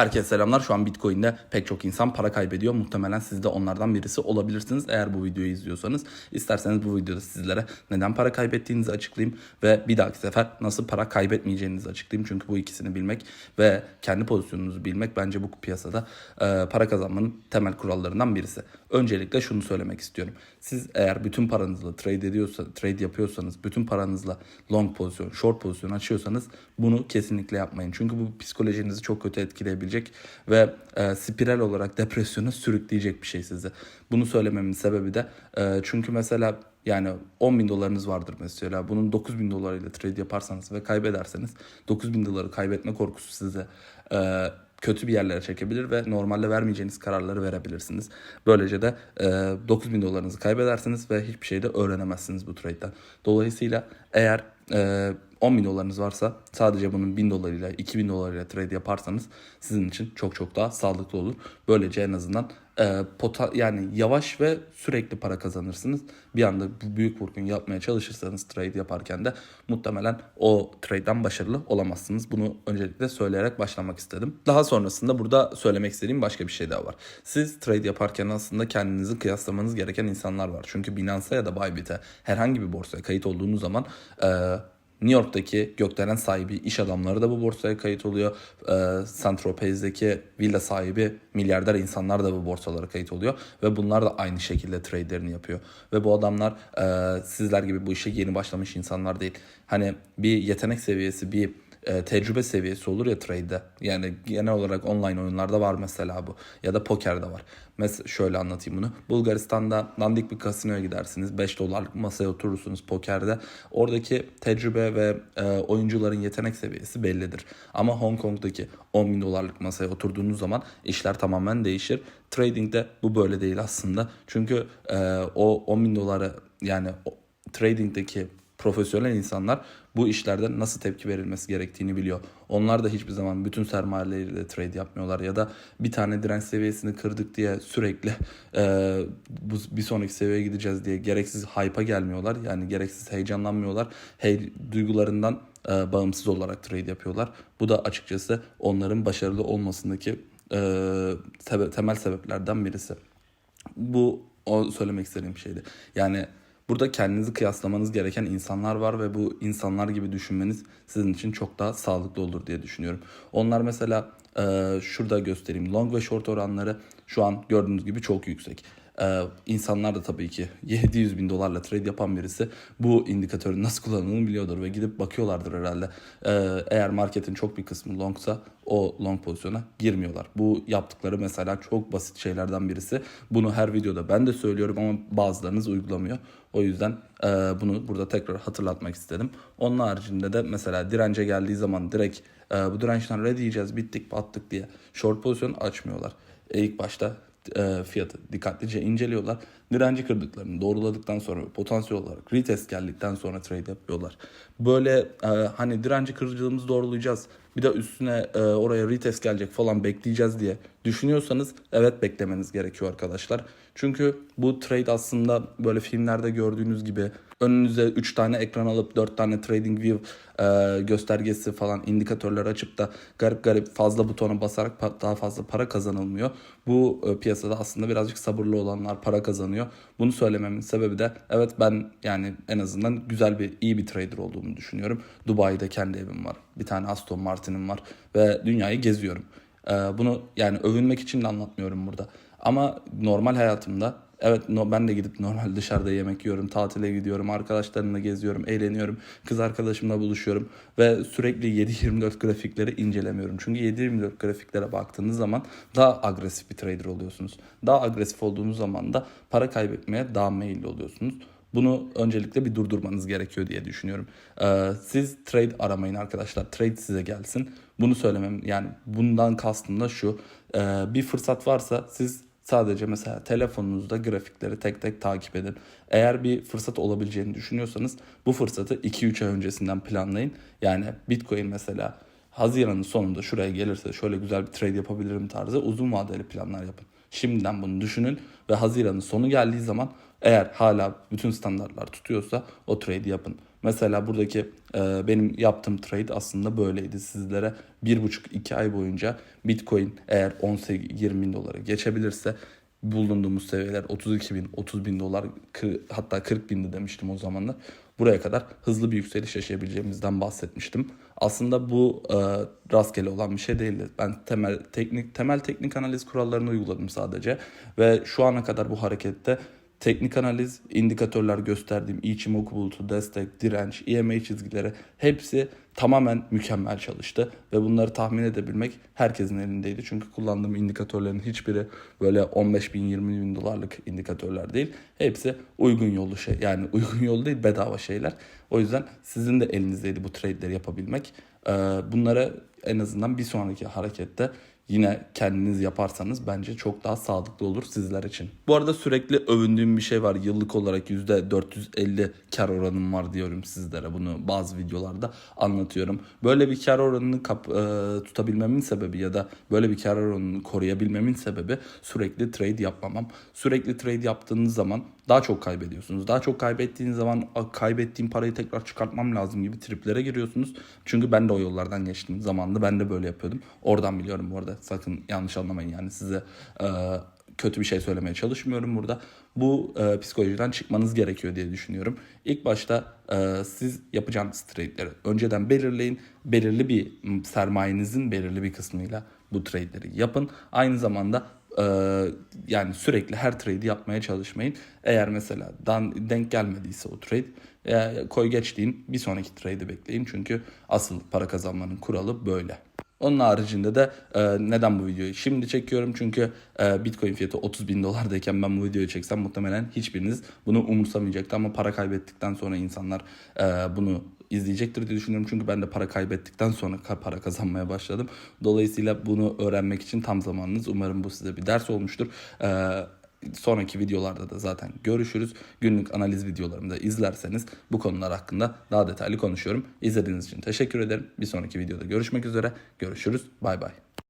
Herkese selamlar. Şu an Bitcoin'de pek çok insan para kaybediyor. Muhtemelen siz de onlardan birisi olabilirsiniz eğer bu videoyu izliyorsanız. İsterseniz bu videoda sizlere neden para kaybettiğinizi açıklayayım ve bir dahaki sefer nasıl para kaybetmeyeceğinizi açıklayayım. Çünkü bu ikisini bilmek ve kendi pozisyonunuzu bilmek bence bu piyasada e, para kazanmanın temel kurallarından birisi. Öncelikle şunu söylemek istiyorum. Siz eğer bütün paranızla trade ediyorsa, trade yapıyorsanız, bütün paranızla long pozisyon, short pozisyon açıyorsanız bunu kesinlikle yapmayın. Çünkü bu psikolojinizi çok kötü etkileyebilecek ve e, spiral olarak depresyona sürükleyecek bir şey sizi. Bunu söylememin sebebi de e, çünkü mesela yani 10 bin dolarınız vardır mesela. Bunun 9 bin dolarıyla trade yaparsanız ve kaybederseniz 9 bin doları kaybetme korkusu size e, kötü bir yerlere çekebilir ve normalde vermeyeceğiniz kararları verebilirsiniz. Böylece de e, 9 bin dolarınızı kaybedersiniz ve hiçbir şey de öğrenemezsiniz bu trade'den. Dolayısıyla eğer e, 10 bin dolarınız varsa sadece bunun 1000 dolarıyla 2000 dolarıyla trade yaparsanız sizin için çok çok daha sağlıklı olur. Böylece en azından e, pota, yani yavaş ve sürekli para kazanırsınız. Bir anda büyük vurgun yapmaya çalışırsanız trade yaparken de muhtemelen o trade'den başarılı olamazsınız. Bunu öncelikle söyleyerek başlamak istedim. Daha sonrasında burada söylemek istediğim başka bir şey daha var. Siz trade yaparken aslında kendinizi kıyaslamanız gereken insanlar var. Çünkü Binance'a ya da Bybit'e herhangi bir borsaya kayıt olduğunuz zaman e, New York'taki gökdelen sahibi iş adamları da bu borsaya kayıt oluyor. Ee, Saint Tropez'deki villa sahibi milyarder insanlar da bu borsalara kayıt oluyor. Ve bunlar da aynı şekilde trade'lerini yapıyor. Ve bu adamlar e, sizler gibi bu işe yeni başlamış insanlar değil. Hani bir yetenek seviyesi, bir e, tecrübe seviyesi olur ya trade'de. Yani genel olarak online oyunlarda var mesela bu. Ya da pokerde var. Mesela şöyle anlatayım bunu. Bulgaristan'da dandik bir kasinoya gidersiniz. 5 dolarlık masaya oturursunuz pokerde. Oradaki tecrübe ve e, oyuncuların yetenek seviyesi bellidir. Ama Hong Kong'daki 10 bin dolarlık masaya oturduğunuz zaman işler tamamen değişir. Trading'de bu böyle değil aslında. Çünkü e, o 10 bin doları yani trading'deki profesyonel insanlar bu işlerde nasıl tepki verilmesi gerektiğini biliyor. Onlar da hiçbir zaman bütün sermayeleriyle trade yapmıyorlar ya da bir tane direnç seviyesini kırdık diye sürekli e, bu bir sonraki seviyeye gideceğiz diye gereksiz hype'a gelmiyorlar. Yani gereksiz heyecanlanmıyorlar. Hey, duygularından e, bağımsız olarak trade yapıyorlar. Bu da açıkçası onların başarılı olmasındaki e, sebe- temel sebeplerden birisi. Bu o söylemek istediğim şeydi. Yani Burada kendinizi kıyaslamanız gereken insanlar var ve bu insanlar gibi düşünmeniz sizin için çok daha sağlıklı olur diye düşünüyorum. Onlar mesela e, şurada göstereyim. Long ve short oranları şu an gördüğünüz gibi çok yüksek. Ee, insanlar da tabii ki 700 bin dolarla trade yapan birisi bu indikatörün nasıl kullanıldığını biliyordur ve gidip bakıyorlardır herhalde. Ee, eğer marketin çok bir kısmı longsa o long pozisyona girmiyorlar. Bu yaptıkları mesela çok basit şeylerden birisi. Bunu her videoda ben de söylüyorum ama bazılarınız uygulamıyor. O yüzden e, bunu burada tekrar hatırlatmak istedim. Onun haricinde de mesela dirence geldiği zaman direkt e, bu dirençten red diyeceğiz bittik battık diye short pozisyon açmıyorlar. E, ilk başta fiyatı dikkatlice inceliyorlar. Direnci kırdıklarını doğruladıktan sonra potansiyel olarak retest geldikten sonra trade yapıyorlar. Böyle e, hani direnci kırıcılığımızı doğrulayacağız. Bir de üstüne e, oraya retest gelecek falan bekleyeceğiz diye düşünüyorsanız evet beklemeniz gerekiyor arkadaşlar. Çünkü bu trade aslında böyle filmlerde gördüğünüz gibi önünüze 3 tane ekran alıp 4 tane trading view e, göstergesi falan indikatörler açıp da garip garip fazla butona basarak daha fazla para kazanılmıyor. Bu e, piyasada aslında birazcık sabırlı olanlar para kazanıyor. Bunu söylememin sebebi de evet ben yani en azından güzel bir iyi bir trader olduğumu düşünüyorum. Dubai'de kendi evim var. Bir tane Aston Martin'im var ve dünyayı geziyorum. E, bunu yani övünmek için de anlatmıyorum burada. Ama normal hayatımda evet no, ben de gidip normal dışarıda yemek yiyorum, tatile gidiyorum, arkadaşlarımla geziyorum, eğleniyorum, kız arkadaşımla buluşuyorum ve sürekli 7-24 grafikleri incelemiyorum. Çünkü 7-24 grafiklere baktığınız zaman daha agresif bir trader oluyorsunuz. Daha agresif olduğunuz zaman da para kaybetmeye daha meyilli oluyorsunuz. Bunu öncelikle bir durdurmanız gerekiyor diye düşünüyorum. Ee, siz trade aramayın arkadaşlar. Trade size gelsin. Bunu söylemem yani bundan kastım da şu. Ee, bir fırsat varsa siz Sadece mesela telefonunuzda grafikleri tek tek takip edin. Eğer bir fırsat olabileceğini düşünüyorsanız bu fırsatı 2-3 ay öncesinden planlayın. Yani Bitcoin mesela Haziran'ın sonunda şuraya gelirse şöyle güzel bir trade yapabilirim tarzı uzun vadeli planlar yapın. Şimdiden bunu düşünün ve Haziran'ın sonu geldiği zaman eğer hala bütün standartlar tutuyorsa o trade yapın. Mesela buradaki e, benim yaptığım trade aslında böyleydi. Sizlere 1,5-2 ay boyunca Bitcoin eğer 18-20 bin dolara geçebilirse bulunduğumuz seviyeler 32 bin, 30 bin dolar hatta 40 bindi demiştim o zamanlar. Buraya kadar hızlı bir yükseliş yaşayabileceğimizden bahsetmiştim. Aslında bu e, rastgele olan bir şey değildi. Ben temel teknik temel teknik analiz kurallarını uyguladım sadece ve şu ana kadar bu harekette Teknik analiz, indikatörler gösterdiğim Ichimoku bulutu, destek, direnç, EMA çizgileri hepsi tamamen mükemmel çalıştı. Ve bunları tahmin edebilmek herkesin elindeydi. Çünkü kullandığım indikatörlerin hiçbiri böyle 15 bin 20 bin dolarlık indikatörler değil. Hepsi uygun yolu şey yani uygun yol değil bedava şeyler. O yüzden sizin de elinizdeydi bu trade'leri yapabilmek. Ee, bunları en azından bir sonraki harekette yine kendiniz yaparsanız bence çok daha sağlıklı olur sizler için. Bu arada sürekli övündüğüm bir şey var. Yıllık olarak %450 kar oranım var diyorum sizlere. Bunu bazı videolarda anlatıyorum. Böyle bir kar oranını kap, e, tutabilmemin sebebi ya da böyle bir kar oranını koruyabilmemin sebebi sürekli trade yapmamam. Sürekli trade yaptığınız zaman daha çok kaybediyorsunuz. Daha çok kaybettiğiniz zaman "A, kaybettiğim parayı tekrar çıkartmam lazım gibi triplere giriyorsunuz. Çünkü ben de o yollardan geçtim. Zamanında ben de böyle yapıyordum. Oradan biliyorum bu arada. Sakın yanlış anlamayın yani size e, kötü bir şey söylemeye çalışmıyorum burada. Bu e, psikolojiden çıkmanız gerekiyor diye düşünüyorum. İlk başta e, siz yapacağınız trade'leri önceden belirleyin. Belirli bir sermayenizin belirli bir kısmıyla bu trade'leri yapın. Aynı zamanda e, yani sürekli her trade'i yapmaya çalışmayın. Eğer mesela dan, denk gelmediyse o trade e, koy geç deyin bir sonraki trade'i bekleyin. Çünkü asıl para kazanmanın kuralı böyle. Onun haricinde de e, neden bu videoyu şimdi çekiyorum? Çünkü e, Bitcoin fiyatı 30 bin dolardayken ben bu videoyu çeksem muhtemelen hiçbiriniz bunu umursamayacaktı. Ama para kaybettikten sonra insanlar e, bunu izleyecektir diye düşünüyorum. Çünkü ben de para kaybettikten sonra para kazanmaya başladım. Dolayısıyla bunu öğrenmek için tam zamanınız. Umarım bu size bir ders olmuştur. E, sonraki videolarda da zaten görüşürüz. Günlük analiz videolarımı da izlerseniz bu konular hakkında daha detaylı konuşuyorum. İzlediğiniz için teşekkür ederim. Bir sonraki videoda görüşmek üzere. Görüşürüz. Bay bay.